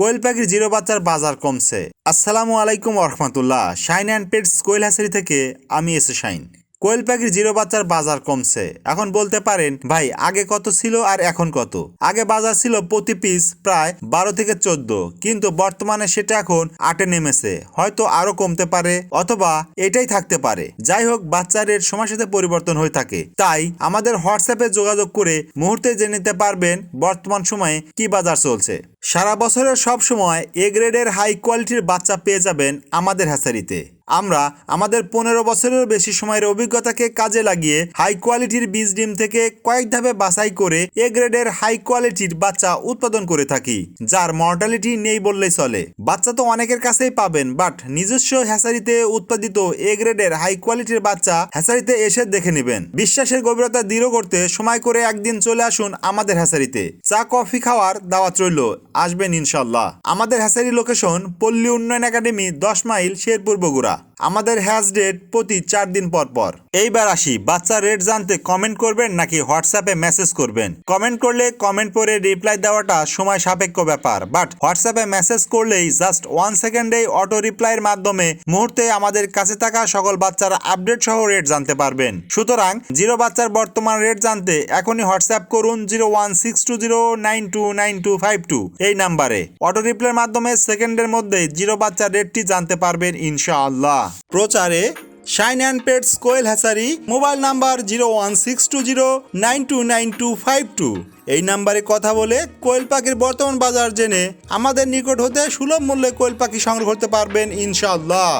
কোয়েল পাখির জিরো বাচ্চার বাজার কমছে। আসসালামু আলাইকুম রহমতুল্লাহ। Shine and Pets quail hatchery থেকে আমি এসে শাইন। কোয়েল পাখির জিরো বাচ্চার বাজার কমছে। এখন বলতে পারেন, ভাই, আগে কত ছিল আর এখন কত? আগে বাজার ছিল প্রতি পিস প্রায় বারো থেকে চোদ্দ, কিন্তু বর্তমানে সেটা এখন আটে নেমেছে। হয়তো আরও কমতে পারে অথবা এটাই থাকতে পারে। যাই হোক বাচ্চার সময়ের সাথে পরিবর্তন হয়ে থাকে। তাই আমাদের হোয়াটসঅ্যাপে যোগাযোগ করে মুহূর্তে জেনে নিতে পারবেন বর্তমান সময়ে কি বাজার চলছে। সারা বছরের সব সময় এ গ্রেডের হাই কোয়ালিটির বাচ্চা পেয়ে যাবেন আমাদের হ্যাচারিতে। আমরা আমাদের পনেরো বছরেরও বেশি সময়ের অভিজ্ঞতাকে কাজে লাগিয়ে হাই কোয়ালিটির বীজ ডিম থেকে কয়েক ধাপে বাছাই করে এ গ্রেডের হাই কোয়ালিটির বাচ্চা উৎপাদন করে থাকি, যার মর্টালিটি নেই বললেই চলে। বাচ্চা তো অনেকের কাছেই পাবেন বাট নিজস্ব হ্যাসারিতে উৎপাদিত এ গ্রেডের হাই কোয়ালিটির বাচ্চা হ্যাসারিতে এসে দেখে নেবেন। বিশ্বাসের গভীরতা দৃঢ় করতে সময় করে একদিন চলে আসুন আমাদের হ্যাসারিতে চা, কফি খাওয়ার দাওয়াত রইল, আসবেন ইনশাল্লাহ আমাদের হ্যাসারি লোকেশন পল্লী উন্নয়ন একাডেমি, দশ মাইল শেরপুর বগুড়া। আমাদের হ্যাজ ডেট প্রতি চার দিন পর পর। এইবার আসি বাচ্চার রেট জানতে কমেন্ট করবেন নাকি হোয়াটসঅ্যাপে মেসেজ করবেন? কমেন্ট করলে কমেন্ট পরে রিপ্লাই দেওয়াটা সময় সাপেক্ষ ব্যাপার বাট হোয়াটসঅ্যাপে মেসেজ করলেই জাস্ট ওয়ান সেকেন্ডে অটো রিপ্লাইয়ের মাধ্যমে মুহূর্তে আমাদের কাছে থাকা সকল বাচ্চার আপডেট সহ রেট জানতে পারবেন। সুতরাং জিরো বাচ্চার বর্তমান রেট জানতে এখনই হোয়াটসঅ্যাপ করুন zero one six two zero nine two nine two five two এই নাম্বারে অটো রিপ্লাইয়ের মাধ্যমে সেকেন্ডের মধ্যে জিরো বাচ্চার রেটটি জানতে পারবেন ইনশাআল্লাহ। প্রচারে Shine and Pets quail hatchery, mobile number zero one six two zero nine two nine two five two. এই নাম্বারে কথা বলে কোয়েল পাখির বর্তমান বাজার জেনে আমাদের নিকট হতে সুলভ মূল্যে কোয়েল পাখি সংগ্রহ করতে পারবেন ইনশাআল্লাহ।